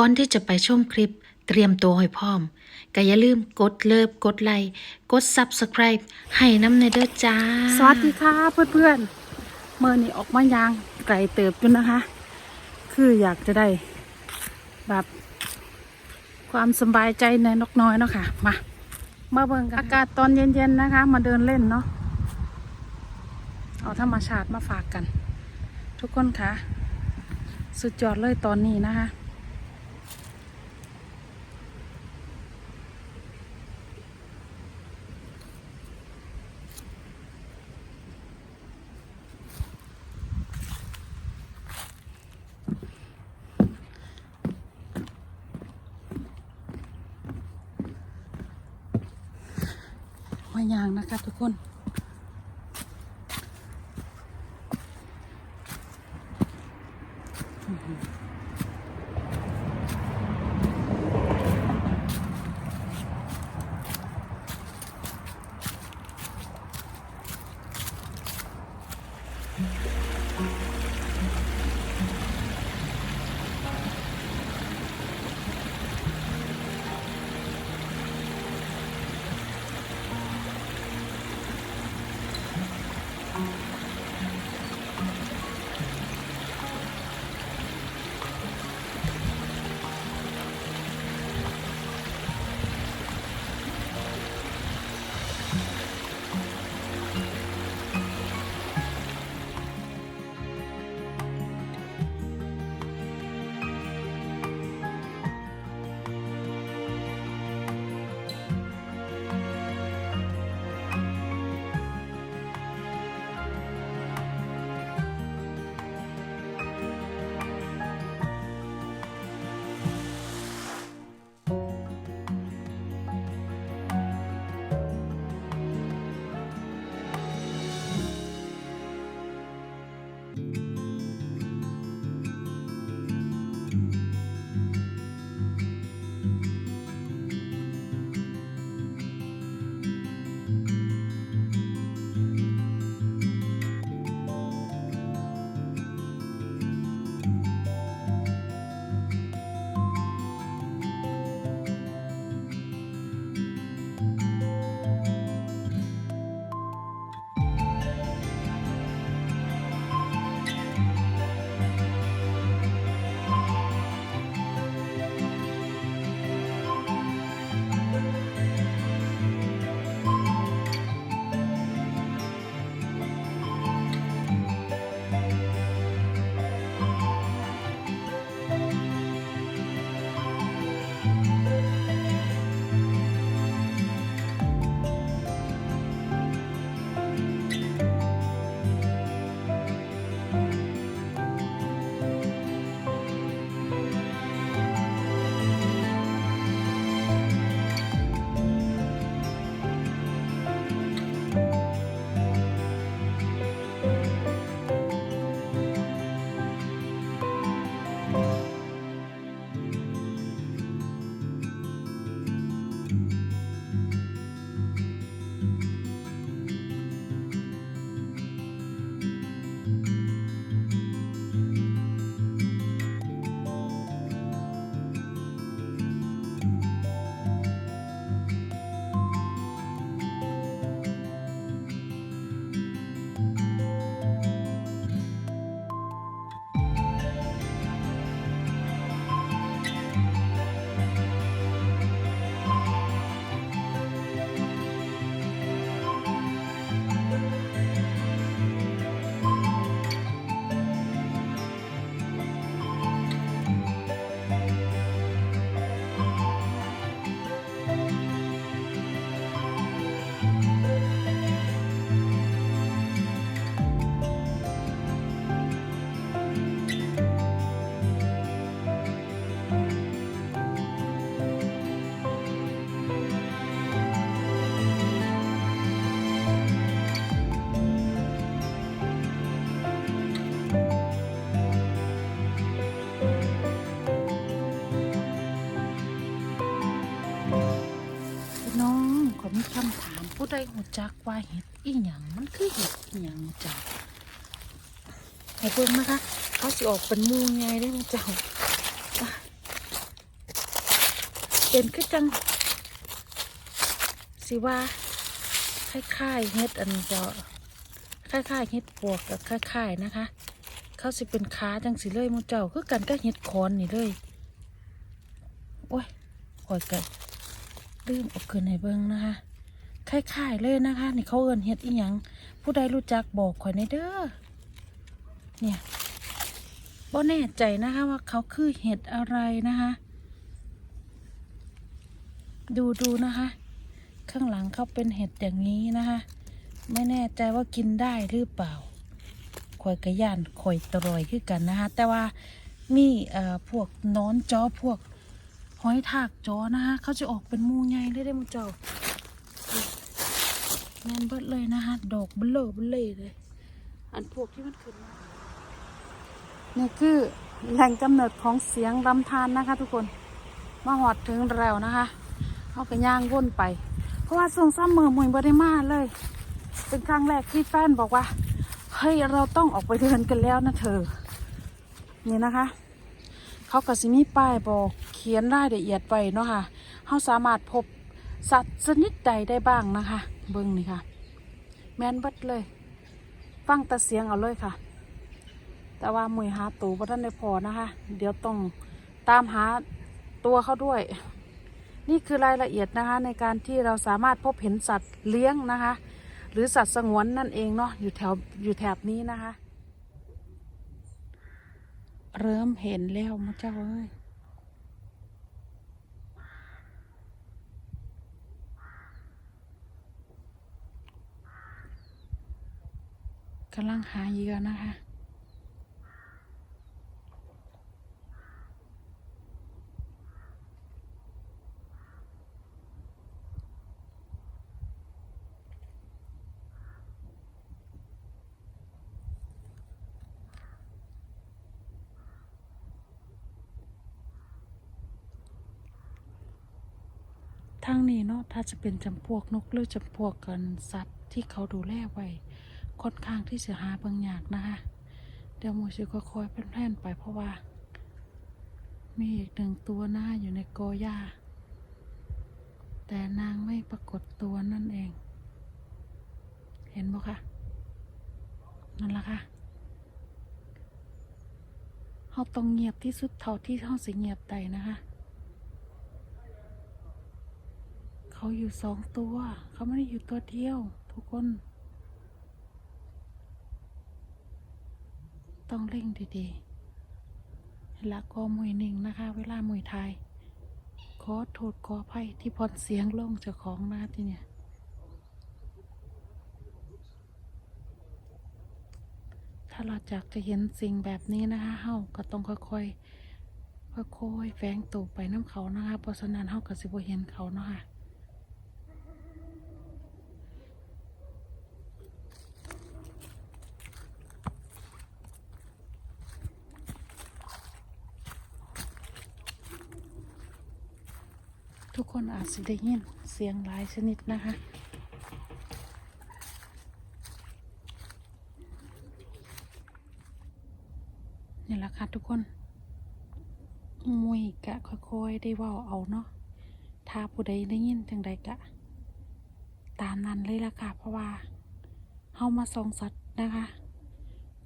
ก่อนที่จะไปชมคลิปเตรียมตัวให้พร้อมก็อย่าลืมกดเลิฟกดไลค์กด Subscribe ให้น้ำในเด้อจ้า สวัสดีค่ะเพื่อนๆเมื่อนี้ออกมายางไก่เติบอยู่นะคะ คืออยากจะได้แบบความสบายใจในนกน้อยเนาะค่ะ มา มาเบิ่งกันอากาศตอนเย็นๆนะคะ มาเดินเล่นเนาะเอาธรรมชาติมาฝากกัน ทุกคนคะ สุดยอดเลยตอนนี้นะคะ ยางนะคะทุกคน ใดหูจักว่าเห็ดอีหยังมันคือเห็ดอีหยังจ้ะให้เบิ่งนะคะเขาสิออกเป็นมูไงได้ไหมเจ้าเป็นคือจัง สิว่าคล้ายๆเฮ็ดอันจะคล้ายๆเฮ็ดปวกกับคล้ายๆนะคะ เขาสิเป็นขาจังสิเลยมูเจ้าคือกันก็เฮ็ดคอนนี่เลยโอ้ยข่อยกันลืมเอาคืนให้เบิ่งนะคะ คล้ายๆเลยนะคะ นี่เขาเอินเฮ็ดอีหยังผู้ใดรู้จักบอกข่อยในเด้อเนี่ยบ่แน่ใจนะคะว่าเขาคือเห็ดอะไรนะคะ ดูดูนะคะ ข้างหลังเขาเป็นเห็ดอย่างนี้นะคะ ไม่แน่ใจว่ากินได้หรือเปล่าข่อยกระยานข่อยตรอยคือกันนะคะ แต่ว่ามีเอ่อพวกหนอนจ้อพวกหอยทากจ้อนะคะ เขาจะออกเป็นมูใหญ่เลยได้อหมูเจ้า แมนเบิดเลยนะคะดอกเบลอเบลเลย อันพวกที่มันขึ้นมานี่คือแหล่งกำเนิดของเสียงรำธารนะคะ ทุกคนมาหอดถึงแล้วนะคะเขาก็ย่างว่นไป เพราะว่าส่งซ้ำมือมวยบริมาเลย เป็นครั้งแรกที่แฟนบอกว่าเฮ้ยเราต้องออกไปเดินกันแล้วนะเธอนี่นะคะ เขาก็สิมีป้ายบอกเขียนรายละเอียดไว้เนาะค่ะเขาสามารถพบสัตว์ชนิดใดได้บ้างนะคะ เบิ้งนี่ค่ะ แมนเบัดเลย ฟังแต่เสียงเอาเลยค่ะ แต่ว่ามือหาตูบ่ทันได้พอนะคะ เดี๋ยวต้องตามหาตัวเขาด้วย นี่คือรายละเอียดนะคะ ในการที่เราสามารถพบเห็นสัตว์เลี้ยงนะคะ หรือสัตว์สงวนนั่นเองเนาะอยู่แถวอยู่แถบนี้นะคะ เริ่มเห็นแล้วมะเจ้าเอ้ย กำลังหาเหยื่อนะคะทางนี้เนาะถ้าจะเป็นจำพวกนกหรือจำพวกกันสัตว์ที่เขาดูแลไว้ ค่อนข้างที่จะหาบางอย่างนะคะ เดี๋ยวมูชิก็คอยๆแพร่นๆไปเพราะว่า มีอีกหนึ่งตัวหน้าอยู่ในกอหญ้าแต่นางไม่ปรากฏตัวนั่นเอง เห็นบ่คะนั่นละค่ะเขาต้องเงียบที่สุดเท่าที่เขาสิเงียบได้นะคะเขาอยู่สองตัว เขาไม่ได้อยู่ตัวเดียว ทุกคน ต้องเร่งดีๆและก็มวยหนึ่งนะคะ เวลามวยไทยขอโทษขออภัยที่พอนเสียงลงจากของนะที่เนี่ยถ้าเราอยากจะเห็นสิ่งแบบนี้นะคะเฮาก็ต้องค่อยๆค่อยๆแฝงตัวไปน้ำเขานะคะเพราะฉะนั้นเฮาก็สิบ่เห็นเขาเนาะค่ะ ทุกคนอาจจะได้ยินเสียงหลายชนิดนะคะ นี่แหละค่ะทุกคน มุยกะค่อยๆได้ว่าเอาเนาะ ถ้าผู้ใดได้ยินจังใดกะ ตามนั้นเลยล่ะค่ะ เพราะว่าเฮามาส่องสัตว์นะคะ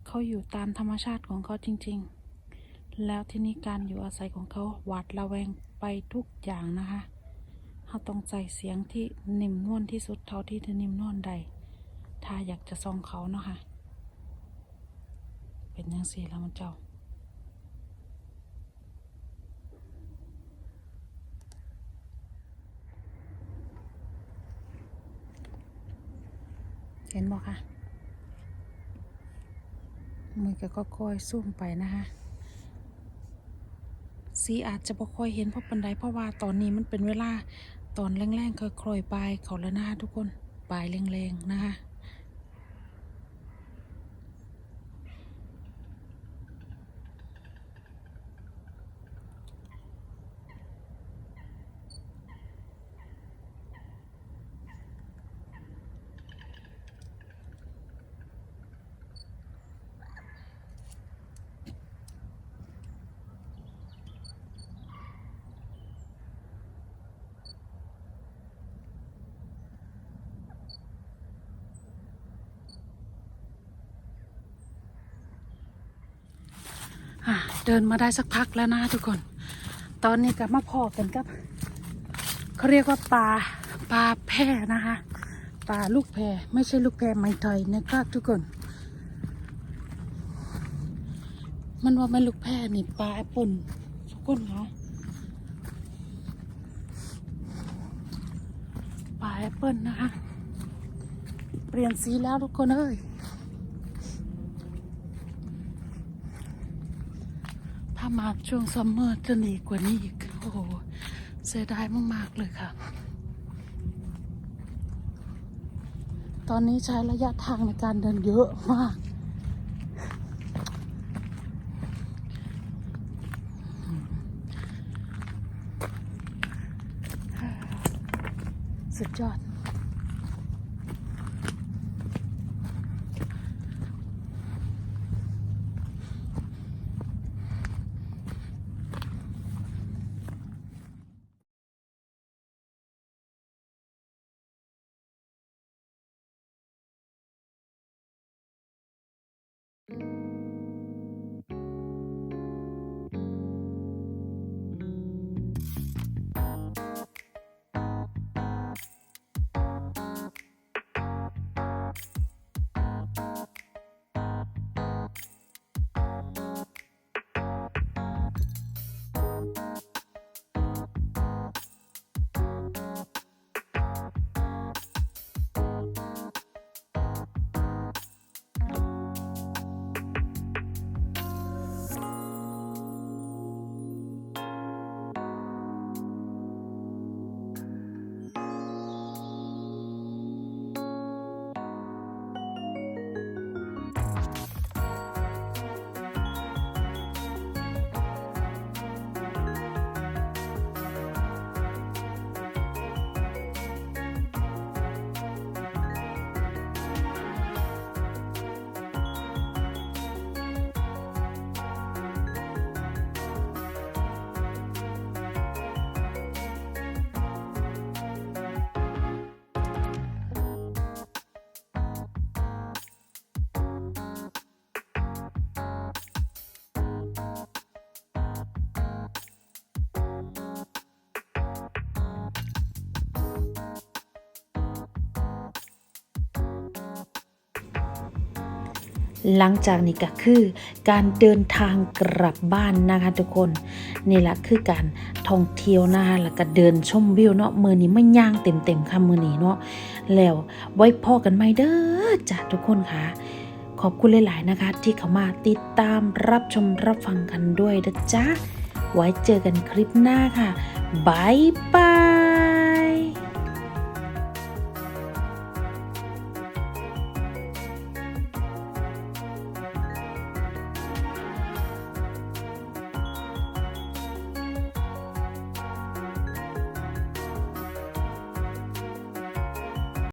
เขาอยู่ตามธรรมชาติของเขาจริง ๆ แล้วที่นี่การอยู่อาศัยของเขาหวาดระแวงไปทุกอย่างนะคะ เขาต้องใส่เสียงที่นิ่มนวลที่สุดเท่าที่จะนิ่มนวลได้ถ้าอยากจะส่องเขาเนาะค่ะ เป็นยังสี่แล้วมันเจ้าเห็นบ่คะมือก็ก็ค่อยซูมไปนะคะสีอาจจะบ่ค่อยเห็นเพราะปันไดเพราะว่าตอนนี้มันเป็นเวลา ตอนแรงๆค่อยๆปลายเขาแล้วนะคะทุกคนปลายแรงๆนะคะ เดินมาได้สักพักแล้วนะทุกคน ตอนนี้กลับมาพอกันกับเขาเรียกว่าปลาปลาแพร่นะคะปลาลูกแพรไม่ใช่ลูกแพรไม้ไทยนะครับทุกคน มันว่ามันลูกแพรนี่ปลาแอปเปิลทุกคนคะปลาแอปเปิลนะคะ เปลี่ยนสีแล้วทุกคนเอ้ยามาช่วงซัมเมอร์จะหนีกว่านี้อีก โอ้โห เสียดายมาก ๆ เลยค่ะ ตอนนี้ใช้ระยะทางในการเดินเยอะมาก สุดยอด หลังจากนี้ก็คือการเดินทางกลับบ้านนะคะทุกคนนี่แหละคือการท่องเที่ยวนะคะแล้วก็เดินชมวิวเนาะมือนี้ไม่ย่างเต็มๆค่ะมือนี้เนาะแล้วไว้พอกันไหมเด้อจ้ะทุกคนค่ะขอบคุณหลาย ๆ นะคะ ที่เข้ามาติดตามรับชมรับฟังกันด้วยนะจ๊ะ ไว้เจอกันคลิปหน้าค่ะบายบาย